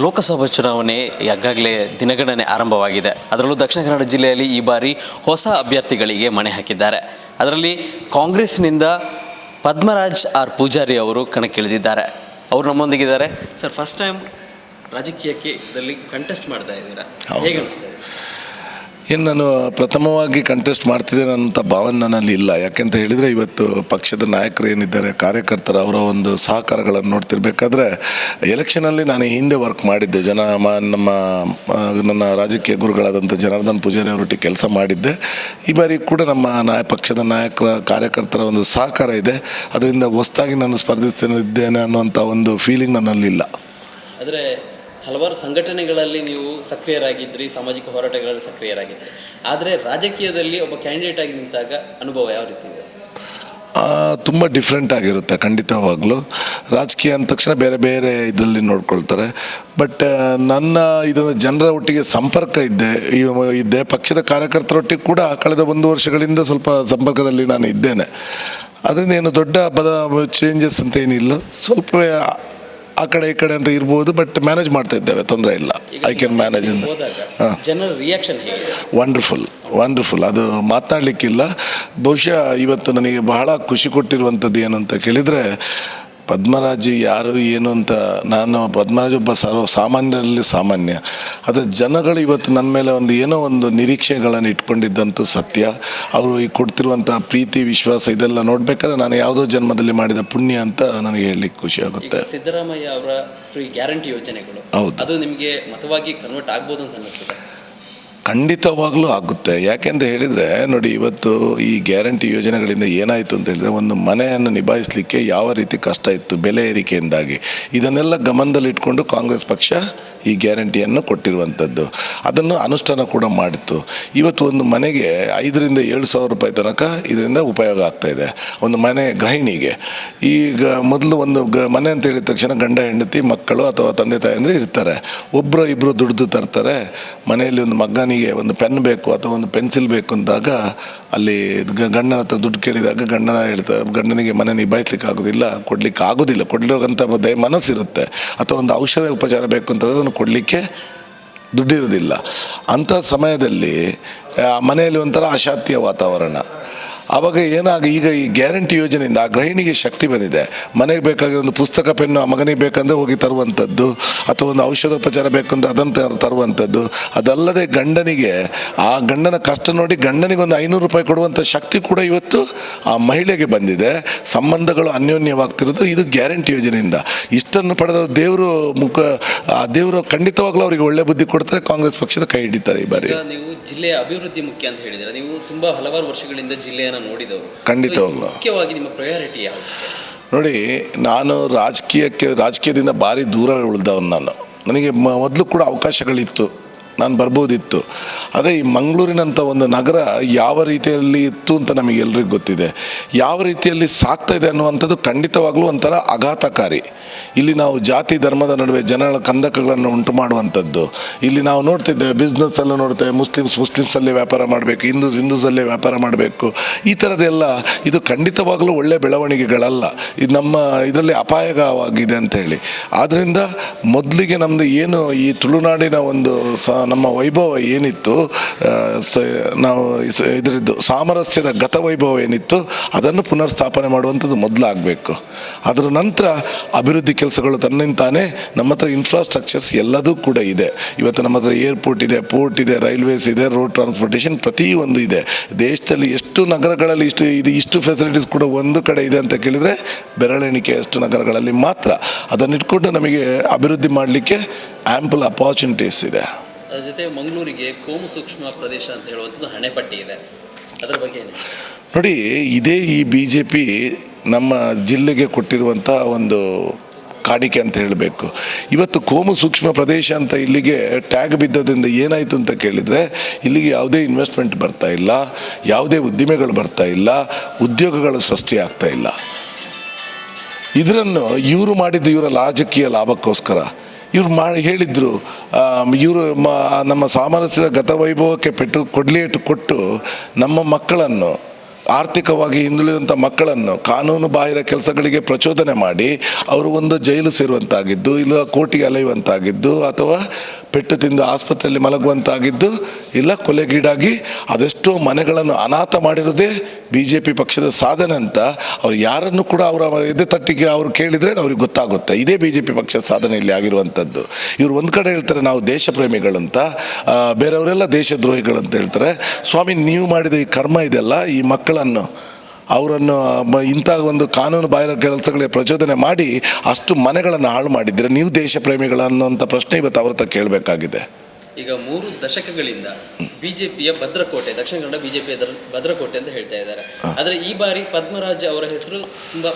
ಲೋಕಸಭಾ ಚುನಾವಣೆ ಈಗಾಗಲೇ ದಿನಗಣನೆ ಆರಂಭವಾಗಿದೆ. ಅದರಲ್ಲೂ ದಕ್ಷಿಣ ಕನ್ನಡ ಜಿಲ್ಲೆಯಲ್ಲಿ ಈ ಬಾರಿ ಹೊಸ ಅಭ್ಯರ್ಥಿಗಳಿಗೆ ಮಣೆ ಹಾಕಿದ್ದಾರೆ. ಅದರಲ್ಲಿ ಕಾಂಗ್ರೆಸ್ನಿಂದ ಪದ್ಮರಾಜ್ ಆರ್ ಪೂಜಾರಿ ಅವರು ಕಣಕ್ಕಿಳಿದಿದ್ದಾರೆ. ಅವರು ನಮ್ಮೊಂದಿಗಿದ್ದಾರೆ. ಸರ್ ಫಸ್ಟ್ ಟೈಮ್ ರಾಜಕೀಯಕ್ಕೆ ಇದರಲ್ಲಿ ಕಂಟೆಸ್ಟ್ ಮಾಡ್ತಾ ಇದ್ದೀರಾ? ಹೇಗೆ ಅನಿಸ್ತಾ ಇದೆ? ಏನು ನಾನು ಪ್ರಥಮವಾಗಿ ಕಂಟೆಸ್ಟ್ ಮಾಡ್ತಿದ್ದೇನೆ ಅನ್ನೋಂಥ ಭಾವನೆ ನನ್ನಲ್ಲಿ ಇಲ್ಲ. ಯಾಕೆಂತ ಹೇಳಿದರೆ ಇವತ್ತು ಪಕ್ಷದ ನಾಯಕರು ಏನಿದ್ದಾರೆ, ಕಾರ್ಯಕರ್ತರು, ಅವರ ಒಂದು ಸಹಕಾರಗಳನ್ನು ನೋಡ್ತಿರ್ಬೇಕಾದ್ರೆ ಎಲೆಕ್ಷನಲ್ಲಿ ನಾನು ಹಿಂದೆ ವರ್ಕ್ ಮಾಡಿದ್ದೆ. ಜನ ನಮ್ಮ ನನ್ನ ರಾಜಕೀಯ ಗುರುಗಳಾದಂಥ ಜನಾರ್ದನ್ ಪೂಜಾರಿ ಅವರೊಟ್ಟಿಗೆ ಕೆಲಸ ಮಾಡಿದ್ದೆ. ಈ ಬಾರಿ ಕೂಡ ನಮ್ಮ ನಾಯ, ಪಕ್ಷದ ನಾಯಕರ, ಕಾರ್ಯಕರ್ತರ ಒಂದು ಸಹಕಾರ ಇದೆ. ಅದರಿಂದ ಹೊಸದಾಗಿ ನಾನು ಸ್ಪರ್ಧಿಸ್ತಿದ್ದೇನೆ ಅನ್ನುವಂಥ ಒಂದು ಫೀಲಿಂಗ್ ನನ್ನಲ್ಲಿಲ್ಲ ಆದರೆ ಹಲವಾರು ಸಂಘಟನೆಗಳಲ್ಲಿ ನೀವು ಸಕ್ರಿಯರಾಗಿದ್ರಿ, ಸಾಮಾಜಿಕ ಹೋರಾಟಗಳಲ್ಲಿ ಸಕ್ರಿಯರಾಗಿದ್ರಿ. ಆದರೆ ರಾಜಕೀಯದಲ್ಲಿ ಒಬ್ಬ ಕ್ಯಾಂಡಿಡೇಟ್ ಆಗಿ ನಿಂತಾಗ ಅನುಭವ ಯಾವ ರೀತಿ ಇದೆ? ತುಂಬ ಡಿಫ್ರೆಂಟ್ ಆಗಿರುತ್ತೆ ಖಂಡಿತವಾಗ್ಲೂ. ರಾಜಕೀಯ ಅಂದ ತಕ್ಷಣ ಬೇರೆ ಬೇರೆ ಇದರಲ್ಲಿ ನೋಡ್ಕೊಳ್ತಾರೆ. ಬಟ್ ನನ್ನ ಇದನ್ನು ಜನರ ಒಟ್ಟಿಗೆ ಸಂಪರ್ಕ ಇದ್ದೆ. ಇದ್ದೆ. ಪಕ್ಷದ ಕಾರ್ಯಕರ್ತರೊಟ್ಟಿಗೆ ಕೂಡ ಕಳೆದ ಒಂದು ವರ್ಷಗಳಿಂದ ಸ್ವಲ್ಪ ಸಂಪರ್ಕದಲ್ಲಿ ನಾನು ಇದ್ದೇನೆ. ಅದರಿಂದ ಏನು ದೊಡ್ಡ ಬದ ಚೇಂಜಸ್ ಅಂತ ಏನಿಲ್ಲ. ಸ್ವಲ್ಪ ಆ ಕಡೆ ಈ ಕಡೆ ಅಂತ ಇರ್ಬೋದು ಬಟ್ ಮ್ಯಾನೇಜ್ ಮಾಡ್ತಾ ಇದ್ದೇವೆ ತೊಂದರೆ ಇಲ್ಲ. ಐ ಕ್ಯಾನ್ ಮ್ಯಾನೇಜ್ ಇನ್ ಜನರ ರಿಯಾಕ್ಷನ್ ವಂಡರ್ಫುಲ್ ವಂಡರ್ಫುಲ್ ಅದು ಮಾತನಾಡಲಿಕ್ಕಿಲ್ಲ. ಬಹುಶಃ ಇವತ್ತು ನನಗೆ ಬಹಳ ಖುಷಿ ಕೊಟ್ಟಿರುವಂಥದ್ದು ಏನು ಅಂತ ಕೇಳಿದರೆ ಪದ್ಮರಾಜ್ ಯಾರು ಏನು ಅಂತ ನಾನು ಪದ್ಮರಾಜು ಒಬ್ಬ ಸರ್ವ ಸಾಮಾನ್ಯರಲ್ಲಿ ಸಾಮಾನ್ಯ. ಅದು ಜನಗಳು ಇವತ್ತು ನನ್ನ ಮೇಲೆ ಒಂದು ಏನೋ ಒಂದು ನಿರೀಕ್ಷೆಗಳನ್ನು ಇಟ್ಕೊಂಡಿದ್ದಂತೂ ಸತ್ಯ. ಅವರು ಈ ಕೊಡ್ತಿರುವಂಥ ಪ್ರೀತಿ ವಿಶ್ವಾಸ ಇದೆಲ್ಲ ನೋಡಬೇಕಾದ್ರೆ ನಾನು ಯಾವುದೋ ಜನ್ಮದಲ್ಲಿ ಮಾಡಿದ ಪುಣ್ಯ ಅಂತ ನನಗೆ ಹೇಳಲಿಕ್ಕೆ ಖುಷಿ ಆಗುತ್ತೆ. ಸಿದ್ದರಾಮಯ್ಯ ಅವರ ಫ್ರೀ ಗ್ಯಾರಂಟಿ ಯೋಜನೆಗಳು ಹೌದು. ಅದು ನಿಮಗೆ ಮತವಾಗಿ ಕನ್ವರ್ಟ್ ಆಗ್ಬೋದು ಅಂತ ಅನ್ನಿಸ್ತದೆ. ಖಂಡಿತವಾಗ್ಲೂ ಆಗುತ್ತೆ. ಯಾಕೆಂತ ಹೇಳಿದರೆ, ನೋಡಿ ಇವತ್ತು ಈ ಗ್ಯಾರಂಟಿ ಯೋಜನೆಗಳಿಂದ ಏನಾಯಿತು ಅಂತ ಹೇಳಿದರೆ, ಒಂದು ಮನೆಯನ್ನು ನಿಭಾಯಿಸಲಿಕ್ಕೆ ಯಾವ ರೀತಿ ಕಷ್ಟ ಇತ್ತು, ಬೆಲೆ ಏರಿಕೆಯಿಂದಾಗಿ. ಇದನ್ನೆಲ್ಲ ಗಮನದಲ್ಲಿಟ್ಕೊಂಡು ಕಾಂಗ್ರೆಸ್ ಪಕ್ಷ ಈ ಗ್ಯಾರಂಟಿಯನ್ನು ಕೊಟ್ಟಿರುವಂಥದ್ದು. ಅದನ್ನು ಅನುಷ್ಠಾನ ಕೂಡ ಮಾಡಿತ್ತು. ಇವತ್ತು ಒಂದು ಮನೆಗೆ ಐದರಿಂದ ಏಳು ಸಾವಿರ ರೂಪಾಯಿ ತನಕ ಇದರಿಂದ ಉಪಯೋಗ ಆಗ್ತಾ ಇದೆ. ಒಂದು ಮನೆ ಗೃಹಿಣಿಗೆ. ಈಗ ಮೊದಲು ಒಂದು ಗ, ಮನೆ ಅಂತ ಹೇಳಿದ ತಕ್ಷಣ ಗಂಡ, ಹೆಂಡತಿ, ಮಕ್ಕಳು ಅಥವಾ ತಂದೆ ತಾಯಿ ಅಂದರೆ ಇರ್ತಾರೆ. ಒಬ್ಬರು ಇಬ್ಬರು ದುಡ್ದು ತರ್ತಾರೆ. ಮನೆಯಲ್ಲಿ ಒಂದು ಮಗನಿಗೆ ಒಂದು ಪೆನ್ ಬೇಕು ಅಥವಾ ಒಂದು ಪೆನ್ಸಿಲ್ ಬೇಕು ಅಂದಾಗ ಅಲ್ಲಿ ಗಂಡನ ಹತ್ರ ದುಡ್ಡು ಕೇಳಿದಾಗ ಗಂಡನ ಹೇಳ್ತಾರೆ ಗಂಡನಿಗೆ ಮನೆ ನಿಭಾಯಿಸ್ಲಿಕ್ಕೆ ಆಗೋದಿಲ್ಲ ಕೊಡ್ಲಿಕ್ಕೆ ಆಗೋದಿಲ್ಲ ಕೊಡ್ಲಿಕ್ಕಂತ ದಯ ಮನಸ್ಸಿರುತ್ತೆ. ಅಥವಾ ಒಂದು ಔಷಧ ಉಪಚಾರ ಬೇಕು ಅಂತಂದ್ರೆ ಅದನ್ನು ಕೊಡಲಿಕ್ಕೆ ದುಡ್ಡಿರೋದಿಲ್ಲ ಅಂಥ ಸಮಯದಲ್ಲಿ ಮನೆಯಲ್ಲಿ ಒಂಥರ ಅಶಾತ್ಯ ವಾತಾವರಣ. ಆವಾಗ ಏನಾಗ ಈಗ ಈ ಗ್ಯಾರಂಟಿ ಯೋಜನೆಯಿಂದ ಆ ಗೃಹಿಣಿಗೆ ಶಕ್ತಿ ಬಂದಿದೆ. ಮನೆಗೆ ಬೇಕಾಗಿರೋ ಒಂದು ಪುಸ್ತಕ, ಪೆನ್ನು ಆ ಮಗನಿಗೆ ಬೇಕಂದ್ರೆ ಹೋಗಿ ತರುವಂಥದ್ದು, ಅಥವಾ ಒಂದು ಔಷಧೋಪಚಾರ ಬೇಕಂದ್ರೆ ಅದನ್ನು ತರ- ತರುವಂಥದ್ದು, ಅದಲ್ಲದೆ ಗಂಡನಿಗೆ, ಆ ಗಂಡನ ಕಷ್ಟ ನೋಡಿ ಗಂಡನಿಗೆ ಒಂದು ಐನೂರು ರೂಪಾಯಿ ಕೊಡುವಂಥ ಶಕ್ತಿ ಕೂಡ ಇವತ್ತು ಆ ಮಹಿಳೆಗೆ ಬಂದಿದೆ. ಸಂಬಂಧಗಳು ಅನ್ಯೋನ್ಯವಾಗ್ತಿರೋದು ಇದು ಗ್ಯಾರಂಟಿ ಯೋಜನೆಯಿಂದ. ಇಷ್ಟನ್ನು ಪಡೆದ ದೇವರು ಮುಖ, ಆ ದೇವರು ಖಂಡಿತವಾಗ್ಲೂ ಅವರಿಗೆ ಒಳ್ಳೆ ಬುದ್ಧಿ ಕೊಡ್ತಾರೆ, ಕಾಂಗ್ರೆಸ್ ಪಕ್ಷದ ಕೈ ಹಿಡಿತಾರೆ ಈ ಬಾರಿ. ನೀವು ಜಿಲ್ಲೆಯ ಅಭಿವೃದ್ಧಿ ಮುಖ್ಯ ಅಂತ ಹೇಳಿದರೆ, ನೀವು ತುಂಬಾ ಹಲವಾರು ವರ್ಷಗಳಿಂದ ಜಿಲ್ಲೆಯನ್ನ ನೋಡಿದವರು. ಖಂಡಿತವಾಗ್ಲೂ. ಮುಖ್ಯವಾಗಿ ನಿಮ್ಮ ಪ್ರಯಾರಿಟಿ ಯಾವುದು? ನೋಡಿ ನಾನು ರಾಜಕೀಯಕ್ಕೆ ರಾಜಕೀಯದಿಂದ ಭಾರಿ ದೂರ ಉಳಿದವನು ನಾನು. ನನಗೆ ಮೊದಲು ಕೂಡ ಅವಕಾಶಗಳಿತ್ತು. ನಾನು ಬರ್ಬೋದಿತ್ತು. ಆದರೆ ಈ ಮಂಗಳೂರಿನಂಥ ಒಂದು ನಗರ ಯಾವ ರೀತಿಯಲ್ಲಿ ಇತ್ತು ಅಂತ ನಮಗೆಲ್ಲರಿಗೂ ಗೊತ್ತಿದೆ. ಯಾವ ರೀತಿಯಲ್ಲಿ ಸಾಕ್ತಾ ಇದೆ ಅನ್ನುವಂಥದ್ದು ಖಂಡಿತವಾಗ್ಲೂ ಒಂಥರ ಆಘಾತಕಾರಿ. ಇಲ್ಲಿ ನಾವು ಜಾತಿ ಧರ್ಮದ ನಡುವೆ ಜನಗಳ ಕಂದಕಗಳನ್ನು ಉಂಟು ಮಾಡುವಂಥದ್ದು. ಇಲ್ಲಿ ನಾವು ನೋಡ್ತಿದ್ದೇವೆ ಬಿಸ್ನೆಸ್ ಎಲ್ಲ ನೋಡ್ತೇವೆ, ಮುಸ್ಲಿಮ್ಸ್ ಮುಸ್ಲಿಮ್ಸಲ್ಲೇ ವ್ಯಾಪಾರ ಮಾಡಬೇಕು, ಹಿಂದೂಸ್ ಹಿಂದೂಸಲ್ಲೇ ವ್ಯಾಪಾರ ಮಾಡಬೇಕು. ಈ ಥರದ್ದೆಲ್ಲ ಇದು ಖಂಡಿತವಾಗಲೂ ಒಳ್ಳೆ ಬೆಳವಣಿಗೆಗಳಲ್ಲ. ಇದು ನಮ್ಮ ಇದರಲ್ಲಿ ಅಪಾಯಕವಾಗಿದೆ ಹೇಳಿ ಆದ್ದರಿಂದ ಮೊದಲಿಗೆ ನಮ್ಮದು ಏನು ಈ ತುಳುನಾಡಿನ ಒಂದು ಸ ನಮ್ಮ ವೈಭವ ಏನಿತ್ತು ನಾವು ಇದರದ್ದು ಸಾಮರಸ್ಯದ ಗತವೈಭವ ಏನಿತ್ತು, ಅದನ್ನು ಪುನರ್ ಸ್ಥಾಪನೆ ಮಾಡುವಂಥದ್ದು ಮೊದಲಾಗಬೇಕು. ಅದರ ನಂತರ ಅಭಿವೃದ್ಧಿ ಕೆಲಸಗಳು ತನ್ನಿಂತಾನೇ ನಮ್ಮ ಹತ್ರ ಇನ್ಫ್ರಾಸ್ಟ್ರಕ್ಚರ್ಸ್ ಎಲ್ಲದೂ ಕೂಡ ಇದೆ. ಇವತ್ತು ನಮ್ಮ ಹತ್ರ ಏರ್ಪೋರ್ಟ್ ಇದೆ ಪೋರ್ಟ್ ಇದೆ ರೈಲ್ವೇಸ್ ಇದೆ ರೋಡ್ ಟ್ರಾನ್ಸ್ಪೋರ್ಟೇಷನ್ ಪ್ರತಿಯೊಂದು ಇದೆ. ದೇಶದಲ್ಲಿ ಎಷ್ಟು ನಗರಗಳಲ್ಲಿ ಇಷ್ಟು ಇದು ಇಷ್ಟು ಫೆಸಿಲಿಟೀಸ್ ಕೂಡ ಒಂದು ಕಡೆ ಇದೆ ಅಂತ ಕೇಳಿದರೆ ಬೆರಳೆಣಿಕೆ ಅಷ್ಟು ನಗರಗಳಲ್ಲಿ ಮಾತ್ರ. ಅದನ್ನಿಟ್ಕೊಂಡು ನಮಗೆ ಅಭಿವೃದ್ಧಿ ಮಾಡಲಿಕ್ಕೆ ಆ್ಯಂಪಲ್ ಅಪಾರ್ಚುನಿಟೀಸ್ ಇದೆ. ಜೊತೆ ಮಂಗಳೂರಿಗೆ ಕೋಮು ಸೂಕ್ಷ್ಮ ಪ್ರದೇಶ ಅಂತ ಹೇಳುವಂಥದ್ದು ಹಣೆಪಟ್ಟಿ ಇದೆ. ಅದರ ಬಗ್ಗೆ ನೋಡಿ ಇದೇ ಈ ಬಿ ಜೆ ಪಿ ನಮ್ಮ ಜಿಲ್ಲೆಗೆ ಕೊಟ್ಟಿರುವಂಥ ಒಂದು ಕಾಣಿಕೆ ಅಂತ ಹೇಳಬೇಕು. ಇವತ್ತು ಕೋಮು ಸೂಕ್ಷ್ಮ ಪ್ರದೇಶ ಅಂತ ಇಲ್ಲಿಗೆ ಟ್ಯಾಗ್ ಬಿದ್ದದಿಂದ ಏನಾಯಿತು ಅಂತ ಕೇಳಿದರೆ, ಇಲ್ಲಿಗೆ ಯಾವುದೇ ಇನ್ವೆಸ್ಟ್ಮೆಂಟ್ ಬರ್ತಾ ಇಲ್ಲ, ಯಾವುದೇ ಉದ್ದಿಮೆಗಳು ಬರ್ತಾ ಇಲ್ಲ, ಉದ್ಯೋಗಗಳು ಸೃಷ್ಟಿ ಆಗ್ತಾ ಇಲ್ಲ. ಇದನ್ನು ಇವರು ಮಾಡಿದ್ದು ಇವರ ರಾಜಕೀಯ ಲಾಭಕ್ಕೋಸ್ಕರ. ಇವ್ರು ಮಾಡಿ ಹೇಳಿದ್ರು ಇವರು ನಮ್ಮ ಸಾಮರಸ್ಯದ ಗತವೈಭವಕ್ಕೆ ಪೆಟ್ಟು ಕೊಡ್ಲೇಟು ಕೊಟ್ಟು ನಮ್ಮ ಮಕ್ಕಳನ್ನು ಆರ್ಥಿಕವಾಗಿ ಹಿಂದುಳಿದಂಥ ಮಕ್ಕಳನ್ನು ಕಾನೂನು ಬಾಹಿರ ಕೆಲಸಗಳಿಗೆ ಪ್ರಚೋದನೆ ಮಾಡಿ ಅವರು ಒಂದು ಜೈಲು ಸೇರುವಂತಾಗಿದ್ದು, ಇಲ್ಲ ಕೋರ್ಟಿಗೆ ಅಲೆಯುವಂತಾಗಿದ್ದು, ಅಥವಾ ಪೆಟ್ಟು ತಿಂದು ಆಸ್ಪತ್ರೆಯಲ್ಲಿ ಮಲಗುವಂತಾಗಿದ್ದು, ಇಲ್ಲ ಕೊಲೆಗೀಡಾಗಿ ಅದೆಷ್ಟೋ ಮನೆಗಳನ್ನು ಅನಾಥ ಮಾಡಿರೋದೇ ಬಿ ಜೆ ಪಿ ಪಕ್ಷದ ಸಾಧನೆ ಅಂತ ಅವ್ರು ಯಾರನ್ನು ಕೂಡ ಅವರ ಎದೆ ತಟ್ಟಿಗೆ ಅವರು ಕೇಳಿದರೆ ಅವ್ರಿಗೆ ಗೊತ್ತಾಗುತ್ತೆ. ಇದೇ ಬಿ ಜೆ ಪಿ ಪಕ್ಷದ ಸಾಧನೆ ಇಲ್ಲಿ ಆಗಿರುವಂಥದ್ದು. ಇವರು ಒಂದು ಕಡೆ ಹೇಳ್ತಾರೆ ನಾವು ದೇಶ ಪ್ರೇಮಿಗಳಂತ ಬೇರೆಯವರೆಲ್ಲ ದೇಶದ್ರೋಹಿಗಳು ಅಂತ ಹೇಳ್ತಾರೆ. ಸ್ವಾಮಿ, ನೀವು ಮಾಡಿದ ಈ ಕರ್ಮ ಇದೆಲ್ಲ ಈ ಮಕ್ಕಳನ್ನು ಅವರನ್ನು ಇಂಥ ಒಂದು ಕಾನೂನು ಬಾಹಿರ ಕೆಲಸಗಳಿಗೆ ಪ್ರಚೋದನೆ ಮಾಡಿ ಅಷ್ಟು ಮನೆಗಳನ್ನು ಹಾಳು ಮಾಡಿದ್ರೆ ನೀವು ದೇಶ ಪ್ರೇಮಿಗಳ ಅನ್ನೋಂಥ ಪ್ರಶ್ನೆ ಇವತ್ತು ಅವ್ರ ಹತ್ರ ಕೇಳಬೇಕಾಗಿದೆ. ಈಗ ಮೂರು ದಶಕಗಳಿಂದ ಬಿಜೆಪಿಯ ಭದ್ರಕೋಟೆ ದಕ್ಷಿಣ ಕನ್ನಡ ಬಿಜೆಪಿಯ ಭದ್ರಕೋಟೆ ಅಂತ ಹೇಳ್ತಾ ಇದ್ದಾರೆ. ಆದರೆ ಈ ಬಾರಿ ಪದ್ಮರಾಜ್ ಅವರ ಹೆಸರು ತುಂಬಾ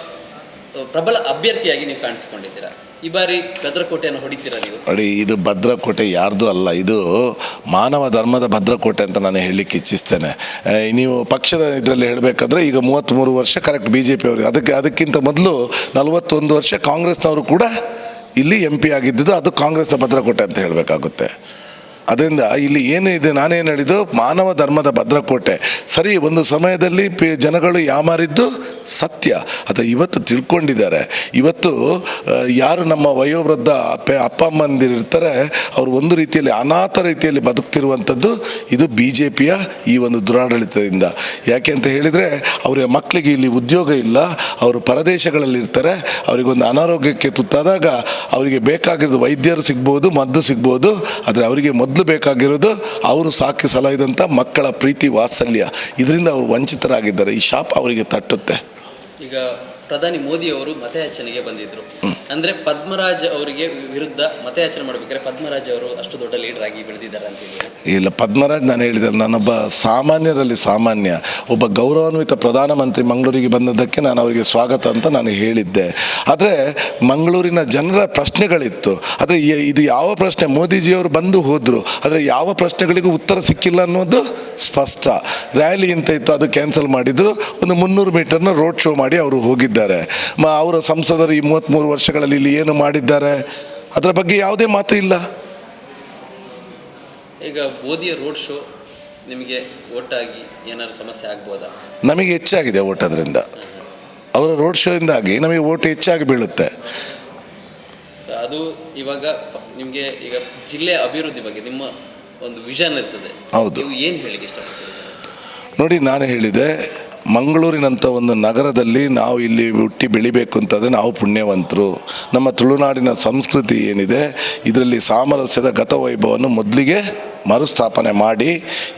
ಪ್ರಬಲ ಅಭ್ಯರ್ಥಿಯಾಗಿ ನೀವು ಕಾಣಿಸಿಕೊಂಡಿದ್ದೀರಾ? ಈ ಬಾರಿ ಭದ್ರಕೋಟೆಯನ್ನು ಹೊಡಿತೀರಾ ನೀವು? ನೋಡಿ ಇದು ಭದ್ರಕೋಟೆ ಯಾರ್ದು ಅಲ್ಲ, ಇದು ಮಾನವ ಧರ್ಮದ ಭದ್ರಕೋಟೆ ಅಂತ ನಾನು ಹೇಳಲಿಕ್ಕೆ ಇಚ್ಛಿಸ್ತೇನೆ. ನೀವು ಪಕ್ಷದ ಇದರಲ್ಲಿ ಹೇಳಬೇಕಾದ್ರೆ ಈಗ ಮೂವತ್ತ್ಮೂರು ವರ್ಷ ಕರೆಕ್ಟ್ ಬಿ ಜೆ ಪಿ ಅವರಿಗೆ. ಅದಕ್ಕೆ, ಅದಕ್ಕಿಂತ ಮೊದಲು ನಲವತ್ತೊಂದು ವರ್ಷ ಕಾಂಗ್ರೆಸ್ನವರು ಕೂಡ ಇಲ್ಲಿ ಎಂ ಪಿ ಆಗಿದ್ದುದು ಅದು ಕಾಂಗ್ರೆಸ್ನ ಭದ್ರಕೋಟೆ ಅಂತ ಹೇಳಬೇಕಾಗುತ್ತೆ. ಅದರಿಂದ ಇಲ್ಲಿ ಏನು ಇದೆ ನಾನೇನು ಹೇಳಿದ್ದು? ಮಾನವ ಧರ್ಮದ ಭದ್ರಕೋಟೆ. ಸರಿ, ಒಂದು ಸಮಯದಲ್ಲಿ ಜನಗಳು ಯಾಮಾರಿದ್ದು? ಸತ್ಯ. ಅದು ಇವತ್ತು ತಿಳ್ಕೊಂಡಿದ್ದಾರೆ. ಇವತ್ತು ಯಾರು ನಮ್ಮ ವಯೋವೃದ್ಧ ಅಪ್ಪೆ, ಅಪ್ಪ ಅಮ್ಮಂದಿರಿರ್ತಾರೆ ಅವರು ಒಂದು ರೀತಿಯಲ್ಲಿ ಅನಾಥ ರೀತಿಯಲ್ಲಿ ಬದುಕ್ತಿರುವಂಥದ್ದು ಇದು ಬಿ ಜೆ ಪಿಯ ಈ ಒಂದು ದುರಾಡಳಿತದಿಂದ. ಯಾಕೆ ಅಂತ ಹೇಳಿದರೆ, ಅವರ ಮಕ್ಕಳಿಗೆ ಇಲ್ಲಿ ಉದ್ಯೋಗ ಇಲ್ಲ, ಅವರು ಪರದೇಶಗಳಲ್ಲಿ ಇರ್ತಾರೆ, ಅವರಿಗೊಂದು ಅನಾರೋಗ್ಯಕ್ಕೆ ತುತ್ತಾದಾಗ ಅವರಿಗೆ ಬೇಕಾಗಿರೋದು ವೈದ್ಯರು ಸಿಗ್ಬೋದು, ಮದ್ದು ಸಿಗ್ಬೋದು, ಆದರೆ ಅವರಿಗೆ ಮೊದಲು ಬೇಕಾಗಿರೋದು ಅವರು ಸಾಕಿ ಸಲಹಿದಂಥ ಮಕ್ಕಳ ಪ್ರೀತಿ ವಾತ್ಸಲ್ಯ. ಇದರಿಂದ ಅವರು ವಂಚಿತರಾಗಿದ್ದಾರೆ. ಈ ಶಾಪ್ ಅವರಿಗೆ ತಟ್ಟುತ್ತೆ. ಈಗ ಪ್ರಧಾನಿ ಮೋದಿ ಅವರು ಮತಯಾಚನೆಗೆ ಬಂದಿದ್ರು. ಅಂದ್ರೆ ಪದ್ಮರಾಜ್ ಅವರಿಗೆ ವಿರುದ್ಧ ಮತಯಾಚನೆ ಮಾಡ್ಬೇಕಾದ್ರೆ ಪದ್ಮರಾಜ್ ಅವರು ಅಷ್ಟು ದೊಡ್ಡ ಲೀಡರ್ ಆಗಿ ಬೆಳೆದಿದ್ದಾರೆ ಅಂತ ಇಲ್ಲ, ಪದ್ಮರಾಜ್ ನಾನು ಹೇಳಿದೆ, ನಾನೊಬ್ಬ ಸಾಮಾನ್ಯರಲ್ಲಿ ಸಾಮಾನ್ಯ, ಒಬ್ಬ ಗೌರವಾನ್ವಿತ ಪ್ರಧಾನಮಂತ್ರಿ ಮಂಗಳೂರಿಗೆ ಬಂದದ್ದಕ್ಕೆ ನಾನು ಅವರಿಗೆ ಸ್ವಾಗತ ಅಂತ ನಾನು ಹೇಳಿದ್ದೆ. ಆದರೆ ಮಂಗಳೂರಿನ ಜನರ ಪ್ರಶ್ನೆಗಳಿತ್ತು. ಆದರೆ ಇದು ಯಾವ ಪ್ರಶ್ನೆ? ಮೋದಿಜಿಯವರು ಬಂದು ಹೋದರು. ಆದರೆ ಯಾವ ಪ್ರಶ್ನೆಗಳಿಗೂ ಉತ್ತರ ಸಿಕ್ಕಿಲ್ಲ ಅನ್ನೋದು ಸ್ಪಷ್ಟ. ರ್ಯಾಲಿ ಅಂತ ಇತ್ತು, ಅದು ಕ್ಯಾನ್ಸಲ್ ಮಾಡಿದ್ರು. ಒಂದು ಮುನ್ನೂರು ಮೀಟರ್ನ ರೋಡ್ ಶೋ ಮಾಡಿ ಅವರು ಹೋಗಿದ್ದಾರೆ ಮ ಅವರ ಸಂಸದರು ಈ ಮೂವತ್ತ್ಮೂರು ವರ್ಷಗಳಲ್ಲಿ ಇಲ್ಲಿ ಏನು ಮಾಡಿದ್ದಾರೆ? ಅದರ ಬಗ್ಗೆ ಯಾವುದೇ ಮಾತು ಇಲ್ಲ. ಈಗ ಮೋದಿಯ ರೋಡ್ ಶೋ ನಿಮಗೆ ಓಟಾಗಿ ಏನಾದ್ರು ಸಮಸ್ಯೆ ಆಗ್ಬೋದಾ? ನಮಗೆ ಹೆಚ್ಚಾಗಿದೆ ಓಟ್ ಅದರಿಂದ. ಅವರ ರೋಡ್ ಶೋಯಿಂದಾಗಿ ನಮಗೆ ಓಟ್ ಹೆಚ್ಚಾಗಿ ಬೀಳುತ್ತೆ. ಅದು ಇವಾಗ ನಿಮಗೆ ಈಗ ಜಿಲ್ಲೆ ಅಭಿವೃದ್ಧಿ ಬಗ್ಗೆ ನಿಮ್ಮ ಒಂದು ವಿಷನ್ ಇರ್ತದೆ. ಹೌದು. ಏನು ಹೇಳಿಕ್ಕೆ ಇಷ್ಟಪಡ್ತೀರಿ? ನೋಡಿ ನಾನು ಹೇಳಿದೆ ಮಂಗಳೂರಿನಂಥ ಒಂದು ನಗರದಲ್ಲಿ ನಾವು ಇಲ್ಲಿ ಹುಟ್ಟಿ ಬೆಳಿಬೇಕು ಅಂತಂದರೆ ನಾವು ಪುಣ್ಯವಂತರು. ನಮ್ಮ ತುಳುನಾಡಿನ ಸಂಸ್ಕೃತಿ ಏನಿದೆ, ಇದರಲ್ಲಿ ಸಾಮರಸ್ಯದ ಗತವೈಭವವನ್ನು ಮೊದಲಿಗೆ ಮರುಸ್ಥಾಪನೆ ಮಾಡಿ,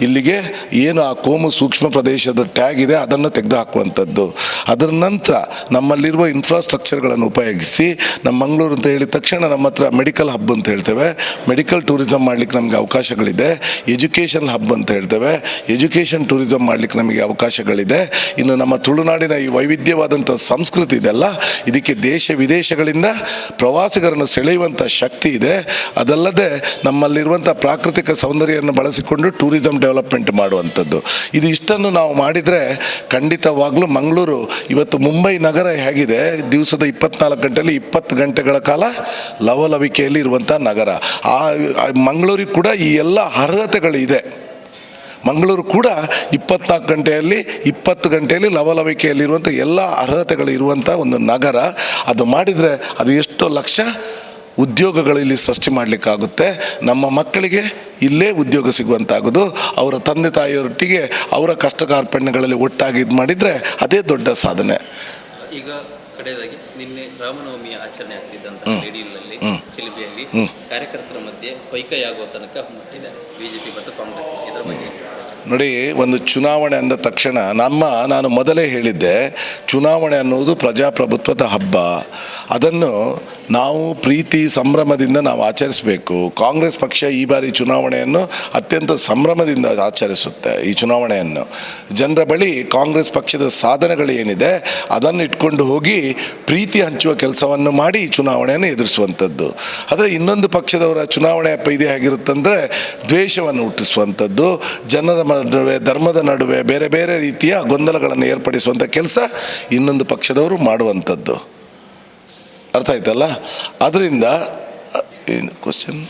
ಇಲ್ಲಿಗೆ ಏನು ಆ ಕೋಮು ಸೂಕ್ಷ್ಮ ಪ್ರದೇಶದ ಟ್ಯಾಗ್ ಇದೆ ಅದನ್ನು ತೆಗೆದುಹಾಕುವಂಥದ್ದು. ಅದರ ನಂತರ ನಮ್ಮಲ್ಲಿರುವ ಇನ್ಫ್ರಾಸ್ಟ್ರಕ್ಚರ್ಗಳನ್ನು ಉಪಯೋಗಿಸಿ, ನಮ್ಮ ಮಂಗಳೂರು ಅಂತ ಹೇಳಿದ ತಕ್ಷಣ ನಮ್ಮ ಹತ್ರ ಮೆಡಿಕಲ್ ಹಬ್ ಅಂತ ಹೇಳ್ತೇವೆ. ಮೆಡಿಕಲ್ ಟೂರಿಸಮ್ ಮಾಡಲಿಕ್ಕೆ ನಮಗೆ ಅವಕಾಶಗಳಿದೆ. ಎಜುಕೇಷನ್ ಹಬ್ ಅಂತ ಹೇಳ್ತೇವೆ. ಎಜುಕೇಷನ್ ಟೂರಿಸಮ್ ಮಾಡಲಿಕ್ಕೆ ನಮಗೆ ಅವಕಾಶಗಳಿದೆ. ಇನ್ನು ನಮ್ಮ ತುಳುನಾಡಿನ ಈ ವೈವಿಧ್ಯವಾದಂಥ ಸಂಸ್ಕೃತಿ ಇದೆಲ್ಲ ಇದಕ್ಕೆ ದೇಶ ವಿದೇಶಗಳಿಂದ ಪ್ರವಾಸಿಗರನ್ನು ಸೆಳೆಯುವಂಥ ಶಕ್ತಿ ಇದೆ. ಅದಲ್ಲದೆ ನಮ್ಮಲ್ಲಿರುವಂಥ ಪ್ರಾಕೃತಿಕ ಸೌಂದರ್ಯವನ್ನು ಬಳಸಿಕೊಂಡು ಟೂರಿಸಂ ಡೆವಲಪ್ಮೆಂಟ್ ಮಾಡುವಂಥದ್ದು. ಇದು ಇಷ್ಟನ್ನು ನಾವು ಮಾಡಿದರೆ ಖಂಡಿತವಾಗ್ಲೂ ಮಂಗಳೂರು ಇವತ್ತು ಮುಂಬೈ ನಗರ ಹೇಗಿದೆ. ದಿವಸದ ಇಪ್ಪತ್ನಾಲ್ಕು ಗಂಟೆಯಲ್ಲಿ ಇಪ್ಪತ್ತು ಗಂಟೆಗಳ ಕಾಲ ಲವಲವಿಕೆಯಲ್ಲಿ ಇರುವಂಥ ನಗರ. ಆ ಮಂಗಳೂರಿಗೆ ಕೂಡ ಈ ಎಲ್ಲ ಅರ್ಹತೆಗಳು ಇದೆ ಮಂಗಳೂರು ಕೂಡ ಇಪ್ಪತ್ನಾಲ್ಕು ಗಂಟೆಯಲ್ಲಿ, ಇಪ್ಪತ್ತು ಗಂಟೆಯಲ್ಲಿ ಲವಲವಿಕೆಯಲ್ಲಿರುವಂಥ ಎಲ್ಲ ಅರ್ಹತೆಗಳು ಇರುವಂಥ ಒಂದು ನಗರ. ಅದು ಮಾಡಿದರೆ ಅದು ಎಷ್ಟೋ ಲಕ್ಷ ಉದ್ಯೋಗಗಳು ಇಲ್ಲಿ ಸೃಷ್ಟಿ ಮಾಡಲಿಕ್ಕಾಗುತ್ತೆ. ನಮ್ಮ ಮಕ್ಕಳಿಗೆ ಇಲ್ಲೇ ಉದ್ಯೋಗ ಸಿಗುವಂತಾಗೋದು. ಅವರ ತಂದೆ ತಾಯಿಯರೊಟ್ಟಿಗೆ ಅವರ ಕಷ್ಟ ಕಾರ್ಪಣ್ಯಗಳಲ್ಲಿ ಒಟ್ಟಾಗಿ ಇದು ಮಾಡಿದರೆ ಅದೇ ದೊಡ್ಡ ಸಾಧನೆ. ಈಗ ಕಡೆಯದಾಗಿ. ನಿನ್ನೆ ರಾಮನವಮಿಯ ಆಚರಣೆ ಆಗ್ತಿದ್ದಂತಹ ಲೇಡಿಯಲ್ಲಿ ಚಿಲಿಬಿಯಲ್ಲಿ ಕಾರ್ಯಕರ್ತರ ಮಧ್ಯೆ ಪೈಕೈ ಆಗುವ ತನಕ ಮುಟ್ಟಿದೆ ಬಿಜೆಪಿ ಮತ್ತು ಕಾಂಗ್ರೆಸ್ ಇದರ ಬಗ್ಗೆ. ನೋಡಿ ಒಂದು ಚುನಾವಣೆ ಅಂದ ತಕ್ಷಣ ನಮ್ಮ ನಾನು ಮೊದಲೇ ಹೇಳಿದ್ದೆ ಚುನಾವಣೆ ಅನ್ನೋದು ಪ್ರಜಾಪ್ರಭುತ್ವದ ಹಬ್ಬ. ಅದನ್ನು ನಾವು ಪ್ರೀತಿ, ಸಂಭ್ರಮದಿಂದ ನಾವು ಆಚರಿಸಬೇಕು. ಕಾಂಗ್ರೆಸ್ ಪಕ್ಷ ಈ ಬಾರಿ ಚುನಾವಣೆಯನ್ನು ಅತ್ಯಂತ ಸಂಭ್ರಮದಿಂದ ಆಚರಿಸುತ್ತೆ ಈ ಚುನಾವಣೆಯನ್ನು. ಜನರ ಬಳಿ ಕಾಂಗ್ರೆಸ್ ಪಕ್ಷದ ಸಾಧನೆಗಳು ಏನಿದೆ ಅದನ್ನು ಇಟ್ಕೊಂಡು ಹೋಗಿ ಪ್ರೀತಿ ಹಂಚುವ ಕೆಲಸವನ್ನು ಮಾಡಿ ಚುನಾವಣೆಯನ್ನು ಎದುರಿಸುವಂಥದ್ದು. ಆದರೆ ಇನ್ನೊಂದು ಪಕ್ಷದವರ ಚುನಾವಣೆ ಪೈದೆ ಹೇಗಿರುತ್ತಂದರೆ ದ್ವೇಷವನ್ನು ಹುಟ್ಟಿಸುವಂಥದ್ದು, ಜನರ ನಡುವೆ, ಧರ್ಮದ ನಡುವೆ ಬೇರೆ ಬೇರೆ ರೀತಿಯ ಗೊಂದಲಗಳನ್ನು ಏರ್ಪಡಿಸುವಂಥ ಕೆಲಸ ಇನ್ನೊಂದು ಪಕ್ಷದವರು ಮಾಡುವಂಥದ್ದು. ಅರ್ಥ ಆಯ್ತಲ್ಲ? ಅದರಿಂದ ಕ್ವಶನ್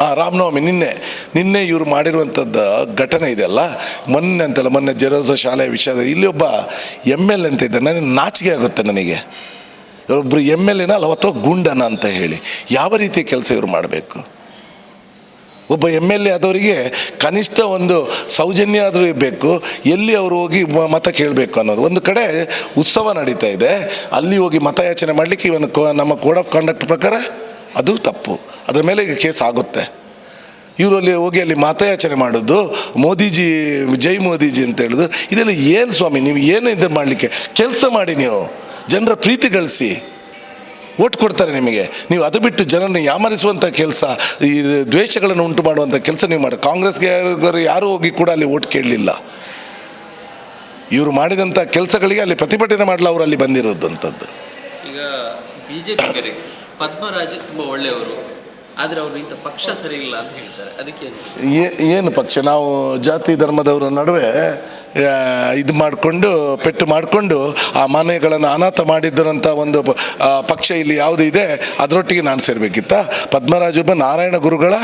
ಹಾಂ ರಾಮನವಮಿ ನಿನ್ನೆ ನಿನ್ನೆ ಇವರು ಮಾಡಿರುವಂಥದ್ದು ಘಟನೆ ಇದೆಯಲ್ಲ? ಮೊನ್ನೆ ಅಂತಲ್ಲ, ಮೊನ್ನೆ ಜೆರೋಸ ಶಾಲೆ ವಿಷಯದ, ಇಲ್ಲಿ ಒಬ್ಬ ಎಂ ಎಲ್ ಅಂತ ಇದ್ದ ನನಗೆ ನಾಚಿಕೆ ಆಗುತ್ತೆ ನನಗೆ. ಒಬ್ಬರು ಎಂ ಎಲ್ ಎನ, ಅಲ್ಲ, ಅಥವಾ ಗುಂಡನ ಅಂತ ಹೇಳಿ. ಯಾವ ರೀತಿಯ ಕೆಲಸ ಇವರು ಮಾಡಬೇಕು? ಒಬ್ಬ ಎಂ ಎಲ್ ಎ ಆದವರಿಗೆ ಕನಿಷ್ಠ ಒಂದು ಸೌಜನ್ಯ ಆದರೂ ಇರಬೇಕು. ಎಲ್ಲಿ ಅವರು ಹೋಗಿ ಮತ ಕೇಳಬೇಕು ಅನ್ನೋದು. ಒಂದು ಕಡೆ ಉತ್ಸವ ನಡೀತಾ ಇದೆ. ಅಲ್ಲಿ ಹೋಗಿ ಮತಯಾಚನೆ ಮಾಡಲಿಕ್ಕೆ ಇವನು ನಮ್ಮ ಕೋಡ್ ಆಫ್ ಕಾಂಡಕ್ಟ್ ಪ್ರಕಾರ ಅದು ತಪ್ಪು. ಅದರ ಮೇಲೆ ಈಗ ಕೇಸ್ ಆಗುತ್ತೆ. ಇವರು ಅಲ್ಲಿ ಹೋಗಿ ಅಲ್ಲಿ ಮತಯಾಚನೆ ಮಾಡೋದು, ಮೋದಿಜಿ, ಜೈ ಮೋದಿಜಿ ಅಂತ ಹೇಳೋದು. ಇದೆಲ್ಲ ಏನು ಸ್ವಾಮಿ, ನೀವು ಏನು ಇದು ಮಾಡಲಿಕ್ಕೆ? ಕೆಲಸ ಮಾಡಿ ನೀವು. ಜನರ ಪ್ರೀತಿ ಗಳಿಸಿ. ಓಟ್ ಕೊಡ್ತಾರೆ ನಿಮಗೆ. ನೀವು ಅದು ಬಿಟ್ಟು ಜನರನ್ನು ಯಾಮರಿಸುವಂಥ ಕೆಲಸ ಈ ದ್ವೇಷಗಳನ್ನು ಉಂಟು ಮಾಡುವಂಥ ಕೆಲಸ ನೀವು ಮಾಡಿ. ಕಾಂಗ್ರೆಸ್ಗೆ ಯಾರು ಯಾರೂ ಹೋಗಿ ಕೂಡ ಅಲ್ಲಿ ಓಟ್ ಕೇಳಲಿಲ್ಲ. ಇವರು ಮಾಡಿದಂಥ ಕೆಲಸಗಳಿಗೆ ಅಲ್ಲಿ ಪ್ರತಿಭಟನೆ ಮಾಡಲು ಅವರು ಅಲ್ಲಿ ಬಂದಿರೋದು ಅಂಥದ್ದು ಈಗ ಬಿಜೆಪಿ ಪದ್ಮರಾಜ್ ತುಂಬ ಒಳ್ಳೆಯವರು ಆದರೆ ಅವರು ಇಂಥ ಪಕ್ಷ ಸರಿ ಇಲ್ಲ ಅಂತ ಹೇಳ್ತಾರೆ. ಅದಕ್ಕೆ ಏನು ಪಕ್ಷ? ನಾವು ಜಾತಿ ಧರ್ಮದವರ ನಡುವೆ ಇದು ಮಾಡಿಕೊಂಡು, ಪೆಟ್ಟು ಮಾಡಿಕೊಂಡು, ಆ ಮನೆಗಳನ್ನು ಅನಾಥ ಮಾಡಿದ್ದರಂಥ ಒಂದು ಪಕ್ಷ ಇಲ್ಲಿ ಯಾವುದು ಇದೆ, ಅದರೊಟ್ಟಿಗೆ ನಾನು ಸೇರಬೇಕಿತ್ತ? ಪದ್ಮರಾಜೊಬ್ಬ ನಾರಾಯಣ ಗುರುಗಳ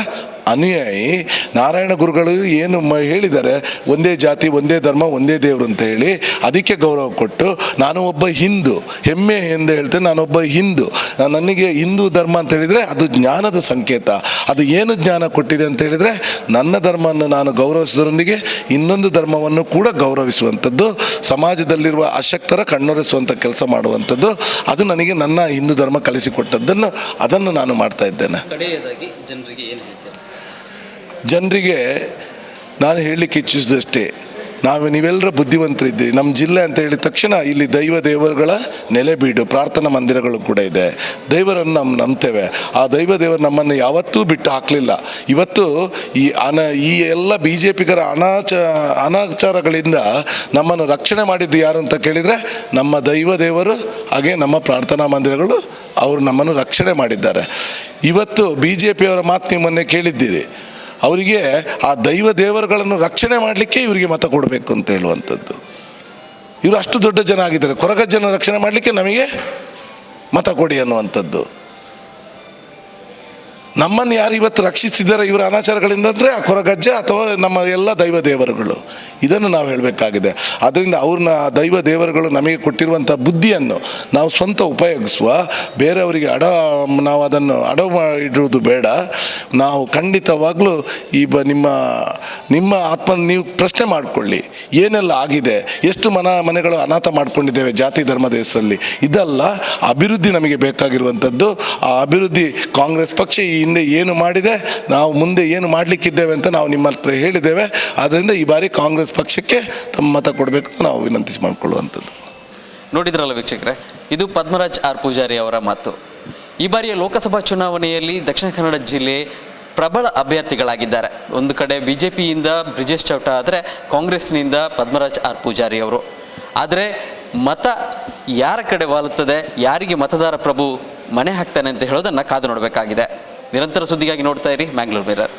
ಅನುಯಾಯಿ ನಾರಾಯಣ ಗುರುಗಳು ಏನು ಮ ಹೇಳಿದ್ದಾರೆ, ಒಂದೇ ಜಾತಿ, ಒಂದೇ ಧರ್ಮ, ಒಂದೇ ದೇವರು ಅಂತ ಹೇಳಿ ಅದಕ್ಕೆ ಗೌರವ ಕೊಟ್ಟು, ನಾನು ಒಬ್ಬ ಹಿಂದೂ, ಹೆಮ್ಮೆ ಎಂದು ಹೇಳ್ತೇನೆ ನಾನೊಬ್ಬ ಹಿಂದೂ ನಾನು ನನಗೆ ಹಿಂದೂ ಧರ್ಮ ಅಂತ ಹೇಳಿದರೆ ಅದು ಜ್ಞಾನದ ಸಂಕೇತ, ಅದು ಏನು ಜ್ಞಾನ ಕೊಟ್ಟಿದೆ ಅಂತ ಹೇಳಿದರೆ ನನ್ನ ಧರ್ಮವನ್ನು ನಾನು ಗೌರವಿಸೋದ್ರೊಂದಿಗೆ ಇನ್ನೊಂದು ಧರ್ಮವನ್ನು ಕೂಡ ಗೌರವಿಸುವಂಥದ್ದು, ಸಮಾಜದಲ್ಲಿರುವ ಅಶಕ್ತರ ಕಣ್ಣೊರೆಸುವಂಥ ಕೆಲಸ ಮಾಡುವಂಥದ್ದು, ಅದು ನನಗೆ ನನ್ನ ಹಿಂದೂ ಧರ್ಮ ಕಲಿಸಿಕೊಟ್ಟದ್ದನ್ನು ಅದನ್ನು ನಾನು ಮಾಡ್ತಾ ಇದ್ದೇನೆ. ಜನರಿಗೆ ಏನು ಜನರಿಗೆ ನಾನು ಹೇಳಲಿಕ್ಕೆ ಇಚ್ಛಿಸಿದಷ್ಟೇ ನಾವು ನೀವೆಲ್ಲರ ಬುದ್ಧಿವಂತರಿದ್ದೀರಿ. ನಮ್ಮ ಜಿಲ್ಲೆ ಅಂತ ಹೇಳಿದ ತಕ್ಷಣ ಇಲ್ಲಿ ದೈವ ದೇವರುಗಳ ನೆಲೆಬೀಡು ಪ್ರಾರ್ಥನಾ ಮಂದಿರಗಳು ಕೂಡ ಇದೆ. ದೈವರನ್ನು ನಮ್ಮ ನಂಬ್ತೇವೆ. ಆ ದೈವ ದೇವರು ನಮ್ಮನ್ನು ಯಾವತ್ತೂ ಬಿಟ್ಟು ಹಾಕಲಿಲ್ಲ. ಇವತ್ತು ಈ ಅನ, ಈ ಎಲ್ಲ ಬಿ ಜೆ ಪಿಗರ ಅನಾಚ, ಅನಾಚಾರಗಳಿಂದ ನಮ್ಮನ್ನು ರಕ್ಷಣೆ ಮಾಡಿದ್ದು ಯಾರು ಅಂತ ಕೇಳಿದರೆ ನಮ್ಮ ದೈವ ದೇವರು, ಹಾಗೆ ನಮ್ಮ ಪ್ರಾರ್ಥನಾ ಮಂದಿರಗಳು ಅವರು ನಮ್ಮನ್ನು ರಕ್ಷಣೆ ಮಾಡಿದ್ದಾರೆ. ಇವತ್ತು ಬಿ ಜೆ ಪಿಯವರ ಮಾತು ನಿಮ್ಮನ್ನೇ ಕೇಳಿದ್ದೀರಿ. ಅವರಿಗೆ ಆ ದೈವ ದೇವರುಗಳನ್ನು ರಕ್ಷಣೆ ಮಾಡಲಿಕ್ಕೆ ಇವರಿಗೆ ಮತ ಕೊಡಬೇಕು ಅಂತ ಹೇಳುವಂಥದ್ದು. ಇವರು ಅಷ್ಟು ದೊಡ್ಡ ಜನ ಆಗಿದ್ದಾರೆ. ಕೊರಗ ರಕ್ಷಣೆ ಮಾಡಲಿಕ್ಕೆ ನಮಗೆ ಮತ ಕೊಡಿ ಅನ್ನುವಂಥದ್ದು. ನಮ್ಮನ್ನು ಯಾರು ಇವತ್ತು ರಕ್ಷಿಸಿದ್ದಾರೆ ಇವರ ಅನಾಚಾರಗಳಿಂದ ಅಂದರೆ ಆ ಕೊರಗಜ್ಜೆ ಅಥವಾ ನಮ್ಮ ಎಲ್ಲ ದೈವ ದೇವರುಗಳು. ಇದನ್ನು ನಾವು ಹೇಳಬೇಕಾಗಿದೆ. ಅದರಿಂದ ಅವ್ರನ್ನ ದೈವ ದೇವರುಗಳು ನಮಗೆ ಕೊಟ್ಟಿರುವಂಥ ಬುದ್ಧಿಯನ್ನು ನಾವು ಸ್ವಂತ ಉಪಯೋಗಿಸುವ, ಬೇರೆಯವರಿಗೆ ಅಡ, ನಾವು ಅದನ್ನು ಅಡವು ಮಾಡಿಡುವುದು ಬೇಡ. ನಾವು ಖಂಡಿತವಾಗಲೂ ಈ ಬ, ನಿಮ್ಮ ನಿಮ್ಮ ಆತ್ಮ ನೀವು ಪ್ರಶ್ನೆ ಮಾಡಿಕೊಳ್ಳಿ. ಏನೆಲ್ಲ ಆಗಿದೆ? ಎಷ್ಟು ಮನ, ಮನೆಗಳು ಅನಾಥ ಮಾಡಿಕೊಂಡಿದ್ದೇವೆ ಜಾತಿ ಧರ್ಮದ ಹೆಸರಲ್ಲಿ ಇದಲ್ಲ ಅಭಿವೃದ್ಧಿ ನಮಗೆ ಬೇಕಾಗಿರುವಂಥದ್ದು. ಆ ಅಭಿವೃದ್ಧಿ ಕಾಂಗ್ರೆಸ್ ಪಕ್ಷ ಈ ಹಿಂದೆ ಏನು ಮಾಡಿದೆ, ನಾವು ಮುಂದೆ ಏನು ಮಾಡಲಿಕ್ಕಿದ್ದೇವೆ ಅಂತ ನಾವು ನಿಮ್ಮ ಹತ್ರ ಹೇಳಿದ್ದೇವೆ. ಆದ್ದರಿಂದ ಈ ಬಾರಿ ಕಾಂಗ್ರೆಸ್ ಪಕ್ಷಕ್ಕೆ ತಮ್ಮ ಮತ ಕೊಡಬೇಕು ನಾವು ವಿನಂತಿಸಿ ಮಾಡಿಕೊಳ್ಳುವಂಥದ್ದು. ನೋಡಿದ್ರಲ್ಲ ವೀಕ್ಷಕರೇ, ಇದು ಪದ್ಮರಾಜ್ ಆರ್ ಪೂಜಾರಿ ಅವರ ಮಾತು. ಈ ಬಾರಿಯ ಲೋಕಸಭಾ ಚುನಾವಣೆಯಲ್ಲಿ ದಕ್ಷಿಣ ಕನ್ನಡ ಜಿಲ್ಲೆ ಪ್ರಬಲ ಅಭ್ಯರ್ಥಿಗಳಾಗಿದ್ದಾರೆ. ಒಂದು ಕಡೆ ಬಿ ಜೆ ಪಿಯಿಂದ ಬ್ರಿಜೇಶ್ ಚೌಟ ಆದರೆ ಕಾಂಗ್ರೆಸ್ನಿಂದ ಪದ್ಮರಾಜ್ ಆರ್ ಪೂಜಾರಿ ಅವರು. ಆದರೆ ಮತ ಯಾರ ಕಡೆ ವಾಲುತ್ತದೆ, ಯಾರಿಗೆ ಮತದಾರ ಪ್ರಭು ಮನೆ ಹಾಕ್ತಾನೆ ಅಂತ ಹೇಳೋದನ್ನು ಕಾದು ನೋಡಬೇಕಾಗಿದೆ. ನಿರಂತರ ಸುದ್ದಿಗಾಗಿ ನೋಡ್ತಾ ಇರಿ ಮ್ಯಾಂಗ್ಳೂರ್ ಮಿರರ್